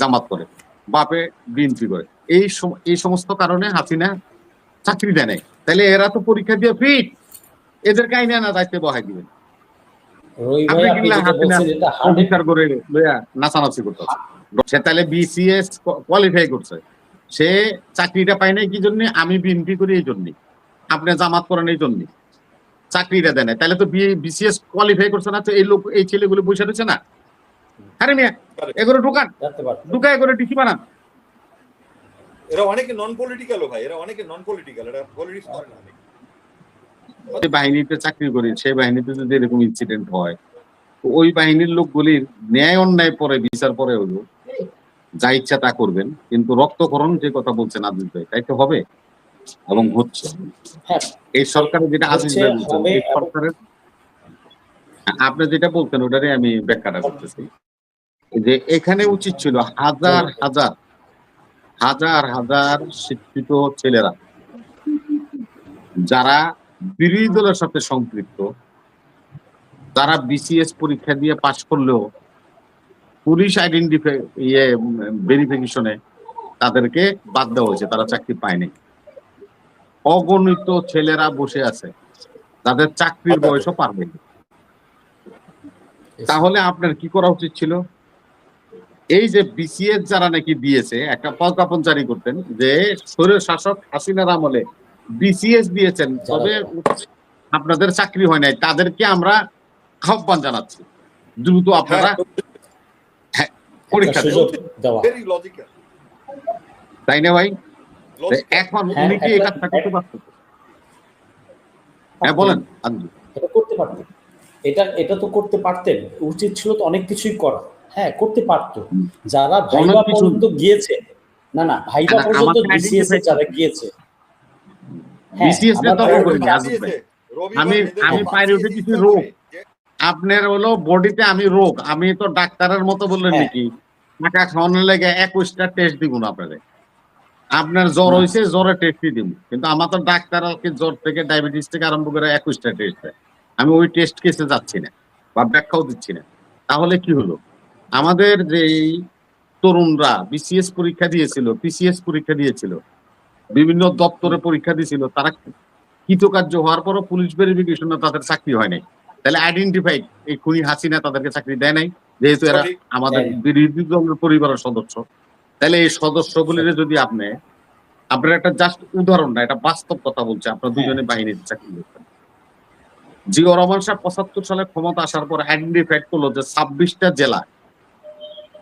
জামাত করে বাপে বিএনপি করে। এই এই সমস্ত কারণে হাসিনা চাকরি দেয় নাই। তাহলে এরা তো পরীক্ষা দিয়ে ফিট এদেরকে আইনে না দায়িত্বে বহাই দিবেন। তাহলে বিসিএস কোয়ালিফাই করছে। সে চাকরিটা পায় নাই কি জন্য? আমি বিএনপি করি এই জন্য। আপনি জামাত করেন এই জন্য। চাকরিটা দেয় নাই। তাহলে তো বিসিএস কোয়ালিফাই করছে না তো এই লোক এই ছেলেগুলো বসে রয়েছে না? আরে মিয়া এগুলো ঢুকান। জানতে পারতো ডিসি বানান। এরা অনেকে নন পলিটিক্যালও ভাই এরা অনেকে নন পলিটিক্যাল এরা পলিটিক্স করে না বাহিনীতে চাকরি করি সেই বাহিনীতে যদি এরকম ইনসিডেন্ট হয় ওই বাহিনীর লোকগুলির ন্যায় অন্যায় পরে বিচার পরে হলো যা ইচ্ছা তা করবেন কিন্তু রক্তকরণ যে কথা বলছেন আজিজ ভাই তাই তো হবে? এবং হচ্ছে। হ্যাঁ। এই সরকারের যেটা আজিজ ভাই বলছেন এই সরকারের আপনি যেটা বলছেন ওটারই আমি ব্যাখ্যাটা করতেছি। যে এখানে উচিত ছিল হাজার হাজার হাজার হাজার শিক্ষিত ছেলেরা যারা বিরোধী দলের সাথে সম্পৃক্ত তারা বিসিএস পরীক্ষা দিয়ে পাশ করলেও পুলিশ আইডেন্টিফাই ইয়ে ভেরিফিকেশনে তাদেরকে বাদ দেওয়া হয়েছে তারা চাকরি পায়নি। অগণিত ছেলেরা বসে আছে তাদের চাকরির বয়সও পারবে তাহলে আপনার কি করা উচিত ছিল? এই যে বিসিএস যারা নাকি দিয়েছে একটা প্রজ্ঞাপন জারি করতেন যে স্বৈর শাসক হাসিনার আমলে বিসিএস দিয়েছেন তবে আপনাদের চাকরি হয় নাই তাদেরকে আমরা আহ্বান জানাচ্ছি। দ্রুত আপনারা হ্যাঁ, পরীক্ষা very logical. তাই না ভাই. এখন হ্যাঁ, উনি কি এই একটা- কাজটা করতে পারতেন? হ্যাঁ বলেন এটা করতে পারতেন। এটা এটা তো করতে পারতেন। উচিত ছিল তো অনেক কিছুই করা। হ্যাঁ করতে পারতো। যারা ভাইবা পর্যন্ত গিয়েছে না না ভাইবা পর্যন্ত বিসিএস এ যারা গিয়েছে। হ্যাঁ, ভাই। রবি আমি- আমি বাঁচিয়ে পাইরে উঠে কিছু রোগ। আপনার হলো বডিতে আমি রোগ। আমি তো ডাক্তারের মতো বললেন হ্যাঁ। নাকি? টাকা খাওয়ানোর লেগে একুশটা টেস্ট দিব না আপনাদের আপনার জ্বর হয়েছে জ্বরে টেস্টই দিব। কিন্তু আমার তো ডাক্তার আজকে জ্বর থেকে ডায়াবেটিস থেকে আরম্ভ করে একুশটা টেস্ট দেয়। আমি ওই টেস্ট কেসে যাচ্ছি না বা ব্যাখ্যাও দিচ্ছি না। তাহলে কি হলো? আমাদের যে তরুণরা বিসিএস পরীক্ষা দিয়েছিল পিসিএস পরীক্ষা দিয়েছিল বিভিন্ন দপ্তরে পরীক্ষা দিয়েছিল তারা কৃতকার্য হওয়ার পরও পুলিশ ভেরিফিকেশনে তাদের চাকরি হয় নাই তাহলে আইডেন্টিফাইড এই খুনি হাসিনা তাদেরকে চাকরি দেয় নাই যেহেতু এরা আমাদের বিরোধী দলের পরিবারের সদস্য। তাহলে এই সদস্যগুলির যদি আপনি আপনার একটা জাস্ট উদাহরণ না এটা বাস্তব কথা বলছে আপনার দুজনে বাহিনীর চাকরি করতেন। জিও রহমান সাহেব পঁচাত্তর সালে ক্ষমতা আসার পর আইডেন্টিফাইড করল যে ছাব্বিশটা জেলা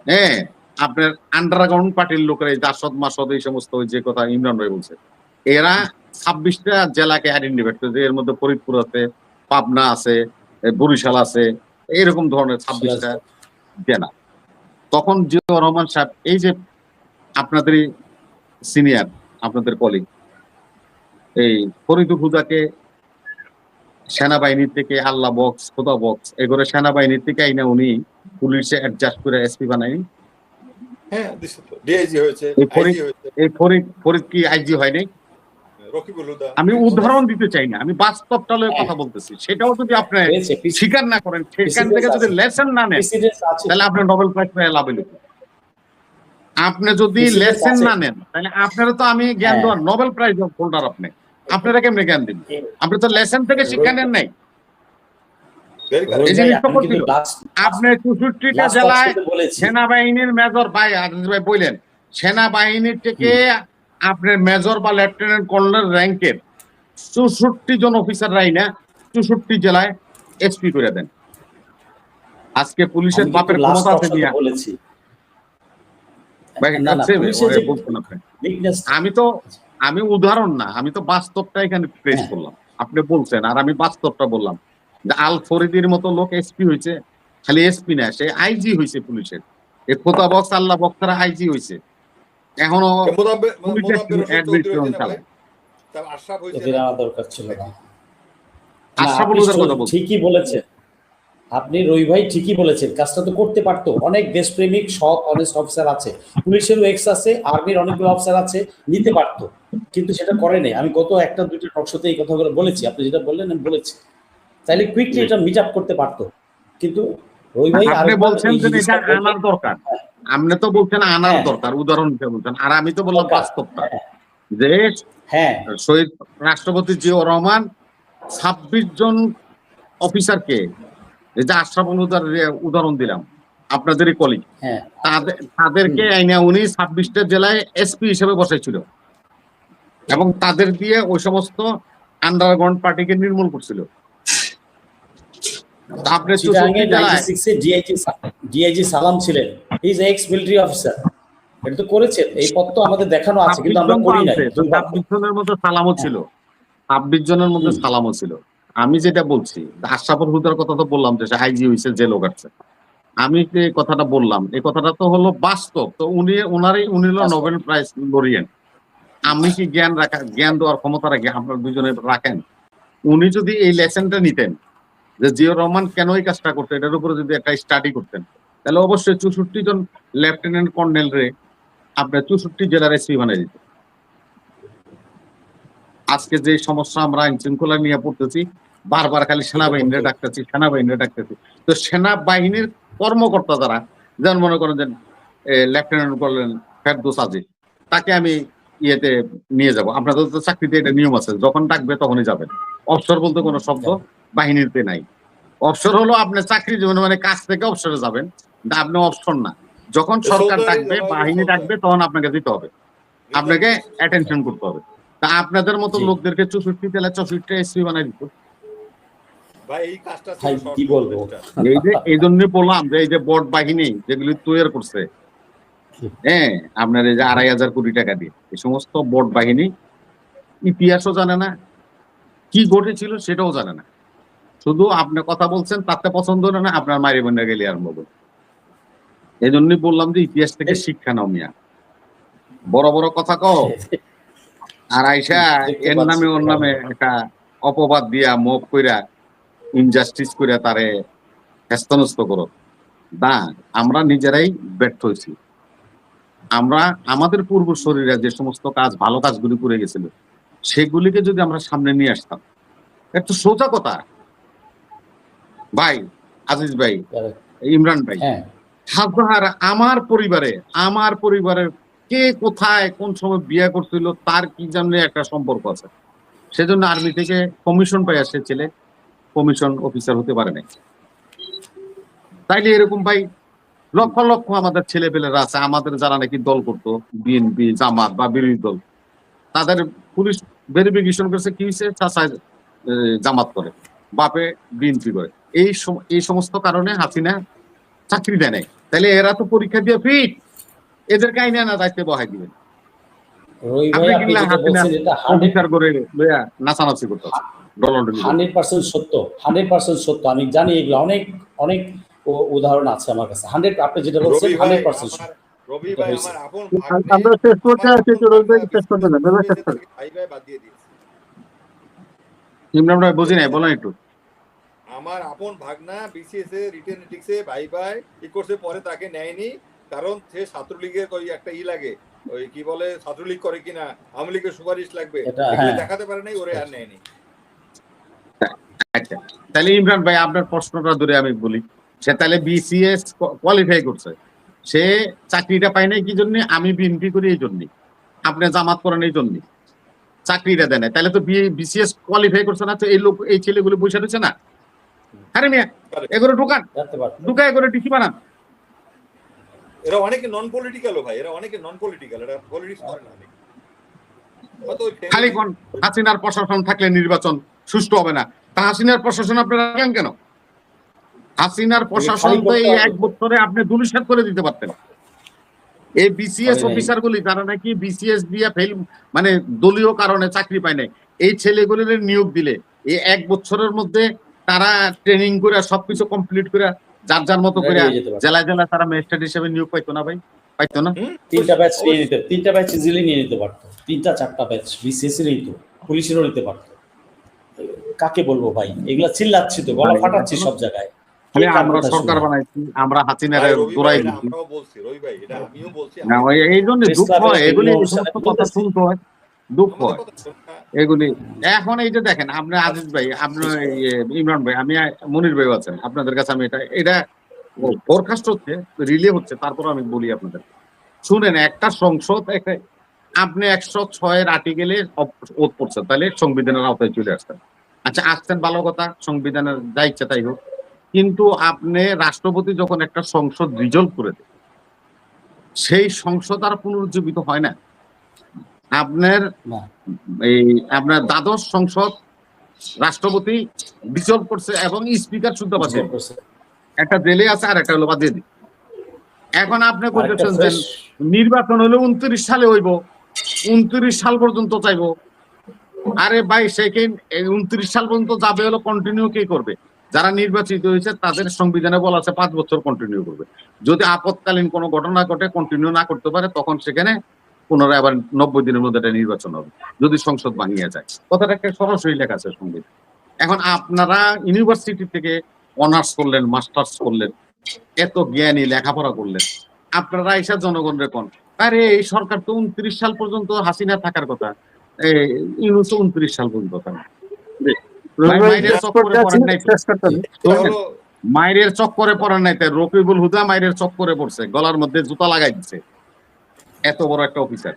হ্যাঁ আপনার আন্ডারগ্রাউন্ড পার্টির লোকেরা এই জাসদ মাসদ এই সমস্ত যে কথা ইমরান ভাই বলছে এরা ছাব্বিশটা জেলাকে আইডেন্টিফাইড করেছে এর মধ্যে ফরিদপুর আছে পাবনা আছে বরিশাল আছে এরকম ধরনের ছাব্বিশটা জেলা। তখন জিয়াউর রহমান সাহেব এই যে আপনাদের সিনিয়র আপনাদের কলিগ এই ফরিদুল হুদাকে সেনাবাহিনী থেকে আল্লাহ বক্স খোদা বক্স এগুলো সেনাবাহিনীর থেকে আইনা উনি পুলিশে অ্যাডজাস্ট করে এসপি বানায়নি হ্যাঁ ডিআইজি হয়েছে এই ফরিদ- আইজি হয়েছে। এই ফরিদ ফরিদ কি আইজি হয়নি? আমি উদাহরণ দিতে চাই না আমি বাস্তবটা লয়ে কথা বলতেছি। সেটাও যদি আপনি হয়েছে। স্বীকার না করেন সেখান থেকে যদি লেসন না নেন তাহলে আপনি নোবেল প্রাইজ পেয়ে লাভ হইল আপনি যদি লেসন না নেন তাহলে আপনারা তো আমি জ্ঞান হ্যাঁ। দেওয়ার নোবেল প্রাইজ হোল্ডার আপনি। আপনারা কেমনে জ্ঞান দিন আপনি তো লেসন থেকে শিক্ষা নেন নাই Very correct. রবি এই ভাই, জিনিসটা আমি করছিল। কিন্তু last- আপনি চৌষট্টিটা জেলায় সেনাবাহিনীর মেজর ভাই ভাই বললেন সেনাবাহিনীর থেকে আপনার মেজর বা লেফটেন্যান্ট কর্নেল র্যাঙ্কের চৌষট্টি জন অফিসাররাই না চৌষট্টি জেলায় এসপি করে দেন। আজকে পুলিশের আমি বাপের ক্ষমতা আছে দিয়া। আমি তো আমি উদাহরণ না আমি তো বাস্তবটা এখানে প্রেস। করলাম। আপনি বলছেন আর আমি বাস্তবটা বললাম। আল ফরিদির মতো লোক এসপি হয়েছে খালি এসপি না সে আইজি হয়েছে পুলিশের। এ খোতা বক্স আল্লাহ বক্তারা আইজি হয়েছে এখনও ঠিকই বলেছেন। আপনি রবি ভাই ঠিকই বলেছেন কাজটা তো করতে পারতো। অনেক দেশপ্রেমিক সৎ অনেস্ট অফিসার আছে। পুলিশেরও এক্স আছে আর্মির অনেকগুলো অফিসার আছে নিতে পারতো। কিন্তু সেটা করেনি আমি গত একটা দুইটা টকশোতে এই কথাগুলো বলেছি। আপনি যেটা বললেন আমি বলেছি। তাইলে কুইকলি এটা মিট আপ করতে পারতো। কিন্তু রবি ভাই আপনি বলছেন যে এটা আনার দরকার। আপনি তো বলছেন আনার হ্যাঁ। দরকার উদাহরণ হিসেবে বলছেন। আর আমি তো বললাম। বাস্তবটা হ্যাঁ, যে হ্যাঁ। শহীদ রাষ্ট্রপতি জিয়াউর রহমান ছাব্বিশ জন অফিসারকে এই যে আশরাফুল হুদার উদাহরণ দিলাম আপনাদেরই কলিগ হ্যাঁ। তাদের তাদেরকে আইনা উনি ছাব্বিশটা জেলায় এসপি হিসেবে বসাইছিল। এবং তাদের দিয়ে ওই সমস্ত আন্ডারগ্রাউন্ড পার্টিকে নির্মূল করছিল। তা আপনি জেলায় ডিআইজি সালাম ছিলেন। ইজ এক্স মিলিটারি অফিসার এটা তো করেছেন। এই পদ তো আমাদের দেখানো আছে কিন্তু আমরা করি নাই। ছাব্বিশ জনের মধ্যে সালামও ছিল। ছাব্বিশ জনের মধ্যে সালামও ছিল। আমি যেটা বলছি হুদার কথা তো বললাম যে আইজি হয়েছে জেল কাটছে আমি যে এই কথাটা বললাম এই কথাটা তো হলো বাস্তব। তো উনি ওনারই উনি হলো। নোবেল প্রাইজ লরিয়েন আমি কি জ্ঞান রাখা জ্ঞান দেওয়ার ক্ষমতা রাখি আপনার দুজনে রাখেন? উনি যদি এই লেসনটা নিতেন যে জিয়র রহমান কেন এই কাজটা করতেন? এটার উপরে যদি একটা স্টাডি করতেন, তাহলে অবশ্যই চৌষট্টি জন লেফটেন্যান্ট কর্নেল রে আপনার চৌষট্টি জেলার এসপি বানিয়ে দিত আজকে যে সমস্যা আমরা আইন শৃঙ্খলা নিয়ে পড়তেছি, বারবার খালি সেনাবাহিনীরে ডাকতেছি সেনাবাহিনীরে ডাকতেছি। তো সেনাবাহিনীর কর্মকর্তা যারা, যেমন মনে করেন যে লেফটেন্যান্ট করলেন ফেরদোস আজিজ, তাকে আমি ইয়েতে নিয়ে যাব। আপনাদের তো চাকরিতে এটা নিয়ম আছে, যখন ডাকবে তখনই যাবেন। অবসর বলতে কোনো শব্দ? বাহিনীতে নাই। অবসর হলো আপনি চাকরি জীবনে মানে কাজ থেকে অবসরে যাবেন। আপনি অবসর না। যখন সরকার ডাকবে বাহিনী ডাকবে তখন আপনাকে দিতে হবে। আপনাকে অ্যাটেনশন করতে হবে। তা আপনাদের মতো লোকদেরকে চৌষট্টি জেলা চৌষট্টি এসপি বানাই দিত ভাই এই কাজটা ভাই, কি বলব? এই যে এই জন্যই বললাম যে এই যে বট বাহিনী যেগুলি তৈরি করছে হ্যাঁ আপনার এই যে আড়াই হাজার কোটি টাকা দিয়ে এই সমস্ত বট বাহিনী ইতিহাসও জানে না। কি ঘটেছিল সেটাও জানে না। শুধু আপনি কথা বলছেন তাতে পছন্দ না আপনার মারি বোনের গেলে আরম্ভ করবে এই জন্যই বললাম যে ইতিহাস থেকে শিক্ষা নাও মিয়া। বড় বড় কথা কও। আর আইসা এর নামে ওর নামে একটা অপবাদ দিয়া মুভ কইরা ইনজাস্টিস কইরা তারে হেস্তনস্ত করো। না আমরা নিজেরাই ব্যর্থ হয়েছি। আমরা আমাদের পূর্বশরীরা যে সমস্ত কাজ ভালো কাজগুলি করে গেছিল সেগুলিকে যদি আমরা সামনে নিয়ে আসতাম একটু সোজা কথা ভাই আজিজ ভাই ইমরান ভাই হ্যাঁ। হাজার আমার পরিবারে আমার পরিবারের কে কোথায় কোন সময় বিয়ে করছিল তার কি জানলে একটা সম্পর্ক আছে। সেজন্য আর্মি থেকে কমিশন পাই আসে ছেলে কমিশন অফিসার হতে পারে নাই। তাইলে এরকম ভাই লক্ষ লক্ষ আমাদের ছেলে পেলেরা আছে আমাদের যারা নাকি দল করতো বিএনপি জামাত বা বিরোধী দল তাদের পুলিশ ভেরিফিকেশন করছে কি হয়েছে চাচা জামাত করে বাপে বিএনপি করে। এই সম- এই সমস্ত কারণে হাসিনা চাকরি দেয় নাই তাহলে এরা তো পরীক্ষা দিয়ে ফিট এদেরকে আইনে না দায়িত্বে বহাই দিবেন নাচানাচি করতে হান্ড্রেড পার্সেন্ট সত্য হান্ড্রেড পার্সেন্ট সত্য আমি জানি এগুলো অনেক অনেক উদাহরণ আছে আমার কাছে হান্ড্রেড আপনি যেটা বলছেন হান্ড্রেড পার্সেন্ট ইমরান ভাই বুঝি নাই বলেন একটু আপন ভাগনা বিসিএস এ রিটেন ভাই ভাই ই করছে পরে তাকে নেয়নি কারণ সে ছাত্রলীগের ওই একটা ই লাগে ওই কি বলে ছাত্রলীগ করে কিনা আওয়ামী লীগের সুপারিশ লাগবে হ্যাঁ। দেখাতে পারে নাই ওরে আর নেয়নি। আচ্ছা তাহলে ইমরান ভাই আপনার প্রশ্নটা ধরে আমি বলি সে তাহলে বিসিএস কোয়ালিফাই করছে সে চাকরিটা পায় নাই কি জন্য? আমি বিএনপি করি এই জন্যই আপনি জামাত করেন এই জন্যই চাকরিটা দেয় না তাহলে তো বিসিএস কোয়ালিফাই করছে না তো এই লোক এই ছেলেগুলো বসে রয়েছে না? আরে মিয়া এগুলো ঢুকান ঢুকা এগুলো ডিসি বানান। এরা অনেকে নন পলিটিক্যালও ভাই এরা অনেকে নন পলিটিক্যাল এরা পলিটিক্স করে না খালি কোন হাসিনার প্রশাসন থাকলে নির্বাচন সুষ্ঠু হবে না। তা হাসিনার প্রশাসন আপনারা রাখেন কেন? হাসিনার প্রশাসন তো এই এক বছরে আপনি দুলিশাত করে দিতে পারতেন। এই বিসিএস হয় অফিসার গুলি যারা নাকি বিসিএস দিয়ে ফেল মানে দলীয় কারণে চাকরি পায় নাই এই ছেলেগুলির নিয়োগ দিলে এই এক বছরের মধ্যে তারা ট্রেনিং করে সবকিছু কমপ্লিট করে যার যার মতো করে। জেলায় জেলায় তারা ম্যাজিস্ট্রেট হিসেবে নিয়োগ পাইতো না ভাই? পাইতো না? তিনটা ব্যাচ নিয়ে নিতে তিনটা ব্যাচ ইজিলি নিয়ে নিতে পারতো। তিনটা চারটা ব্যাচ বিসিএস এর নিত পুলিশেরও নিতে পারতো। কাকে বলব ভাই? এগুলা চিল্লাচ্ছি তো গলা ফাটাচ্ছি সব জায়গায়। খালি আমরা সরকার বানাইছি আমরা ভাই, দৌড়াই দিচ্ছি আমরাও বলছি রবি ভাই এটা আমিও বলছি না ওই এই জন্য দুঃখ হয় এগুলি সমস্ত কথা। শুনতে হয়। দুঃখ হয়। এগুলি এখন এই যে দেখেন আপনি আজিজ ভাই আপনার ইমরান ভাই আমি মনির ভাই আছেন। আপনাদের কাছে আমি এটা এটা ফোরকাস্ট হচ্ছে রিলে হচ্ছে তারপর আমি বলি আপনাদের। শুনেন একটা সংসদ একটা- আপনি একশো ছয়ের আর্টিকেলে ওত পড়ছেন তাহলে সংবিধানের আওতায় চলে আসছেন আচ্ছা আসছেন ভালো কথা সংবিধানের যা ইচ্ছা তাই হোক। কিন্তু আপনি রাষ্ট্রপতি যখন একটা সংসদ রিজলভ করে দেয় সেই সংসদ আর পুনরুজ্জীবিত হয় না। আপনার এই আপনার দ্বাদশ সংসদ রাষ্ট্রপতি ডিসলভ করছে এবং স্পিকার শুদ্ধ দিয়ে একটা জেলে আছে আর একটা হলো বাদ দিয়ে এখন আপনি করতেছেন যে নির্বাচন হলে উনত্রিশ সালে হইব উনত্রিশ সাল পর্যন্ত চাইব। আরে ভাই সেকেন্ড উনত্রিশ সাল পর্যন্ত যাবে হলো কন্টিনিউ কে করবে? যারা নির্বাচিত হয়েছে তাদের সংবিধানে বলা আছে পাঁচ বছর কন্টিনিউ করবে। যদি আপৎকালীন কোনো ঘটনা ঘটে কন্টিনিউ না করতে পারে তখন সেখানে পুনরায় আবার নব্বই দিনের মধ্যে একটা নির্বাচন হবে যদি সংসদ ভাঙিয়ে যায়। কথাটা একটা সরাসরি লেখা আছে সংবিধান। এখন আপনারা ইউনিভার্সিটি থেকে অনার্স করলেন মাস্টার্স করলেন এত জ্ঞানী লেখাপড়া করলেন আপনারা এসে জনগণের কোন আরে এই সরকার তো উনত্রিশ সাল পর্যন্ত হাসিনা থাকার কথা ইউনুস উনত্রিশ সাল পর্যন্ত হলো মায়ের চক্করে পড়ার নাই তাই রকিবুল হুদা মায়ের চক্করে পড়ছে গলার মধ্যে জুতা লাগাই দিছে। এত বড় একটা অফিসার।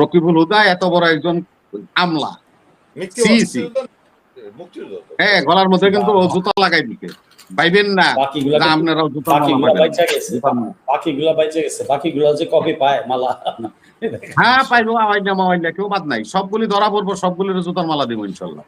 রকিবুল হুদা এত বড় একজন আমলা। হ্যাঁ গলার মধ্যে কিন্তু জুতা লাগাই দিকে। ভাইবেন না আপনারাও জুতা বাকিগুলা। বাইচা গেছে। বাকিগুলা বাইচা গেছে। বাকিগুলা যে কবে পায় মালা? হ্যাঁ পাইবো আওয়াজ না মাওয়াজ না কেউ বাদ নাই। সবগুলি ধরা পড়ব সবগুলির জুতার মালা দিব ইনশাল্লাহ।